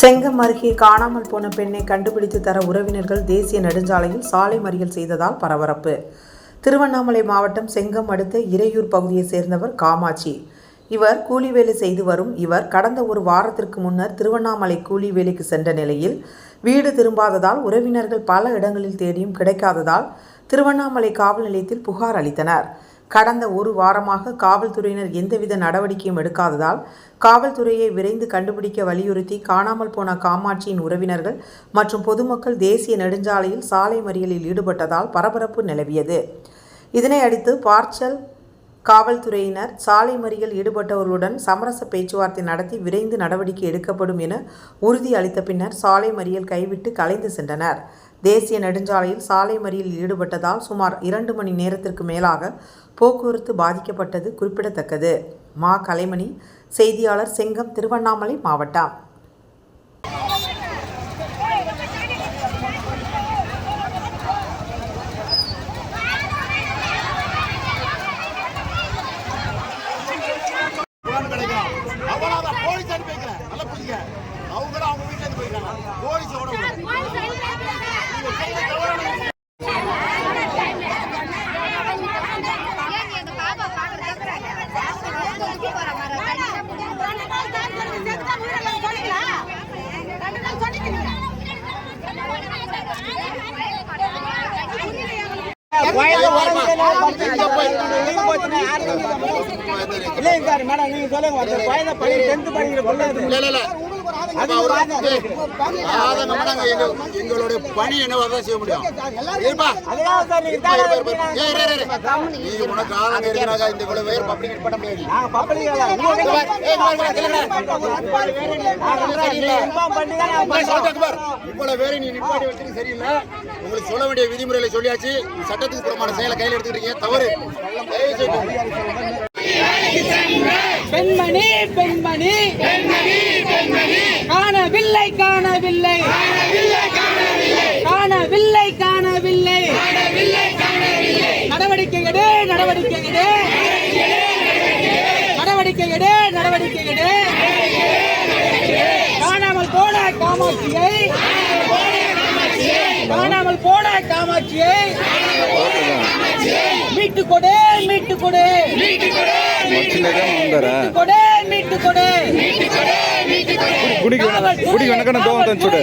செங்கம் அருகே காணாமல் போன பெண்ணை கண்டுபிடித்து தர உறவினர்கள் தேசிய நெடுஞ்சாலையில் சாலை மறியல் செய்ததால் பரபரப்பு. திருவண்ணாமலை மாவட்டம் செங்கம் அடுத்த இறையூர் பகுதியைச் சேர்ந்தவர் காமாட்சி. இவர் கூலி வேலை செய்து வரும் இவர் கடந்த ஒரு வாரத்திற்கு முன்னர் திருவண்ணாமலை கூலி வேலைக்கு சென்ற நிலையில் வீடு திரும்பாததால் உறவினர்கள் பல இடங்களில் தேடியும் கிடைக்காததால் திருவண்ணாமலை காவல் நிலையத்தில் புகார் அளித்தனர். கடந்த ஒரு வாரமாக காவல்துறையினர் எந்தவித நடவடிக்கையும் எடுக்காததால் காவல்துறையை விரைந்து கண்டுபிடிக்க வலியுறுத்தி காணாமல் போன காமாட்சியின் உறவினர்கள் மற்றும் பொதுமக்கள் தேசிய நெடுஞ்சாலையில் சாலை மறியலில் ஈடுபட்டதால் பரபரப்பு நிலவியது. இதனை அடுத்து பார்ச்சல் காவல்துறையினர் சாலை மறியல் ஈடுபட்டவர்களுடன் சமரச பேச்சுவார்த்தை நடத்தி விரைந்து நடவடிக்கை எடுக்கப்படும் என உறுதி அளித்த பின்னர் சாலை மறியல் கைவிட்டு கலைந்து சென்றனர். தேசிய நெடுஞ்சாலையில் சாலை மறியலில் ஈடுபட்டதால் சுமார் இரண்டு மணி நேரத்திற்கு மேலாக போக்குவரத்து பாதிக்கப்பட்டது குறிப்பிடத்தக்கது. மா. கலைமணி செய்தியாளர் செங்கம் திருவண்ணாமலை மாவட்டம். போலீஸ் அவங்களும் அவங்க வீட்டுல இருந்து போயிருக்காங்க போய் இல்லைங்க சார் மேடம் நீங்க சொல்லுங்க ஒருத்தர் பையனை படி டென்த் படிக்கிற பிள்ளை எங்களுடைய பணி என்னவோ அதான் செய்ய முடியும். உனக்கு ஆதங்க இருக்கிறாங்க இந்த இவ்வளவு பேர் பப்ளிக் பண்ண முடியாது. இவ்வளவு பேரை நீ நிப்பாட்டி சரியில்லை. உங்களுக்கு சொல்ல வேண்டிய விதிமுறைகளை சொல்லியாச்சு. சட்டத்துக்கு புறமான செயலை கையில் எடுத்துக்கிட்டீங்க. தவறு. காணவில்லை காணவில்லை. காணவில்லை காணவில்லை. நடவடிக்கை எடு நடவடிக்கை எடு நடவடிக்கை எடு நடவடிக்கை எடு காணாமல் போன காமாட்சியை. காணாமல் போன காமாட்சியை. மீட்டு கொடு மீட்டு கொடு. மீட்டு கொடு மீட்டு கொடு. மீட்டு கொடு. ಗುಡಿಗೆ ಗುಡಿಗೆ ಅನಕನ ದೋ ಅಂತ ಅನ್ಸುಡೆ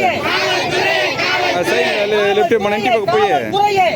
ಸೈ ಲೆಫ್ಟ್ ಮನೆ ಪಕ್ಕ ಪೋಯೆ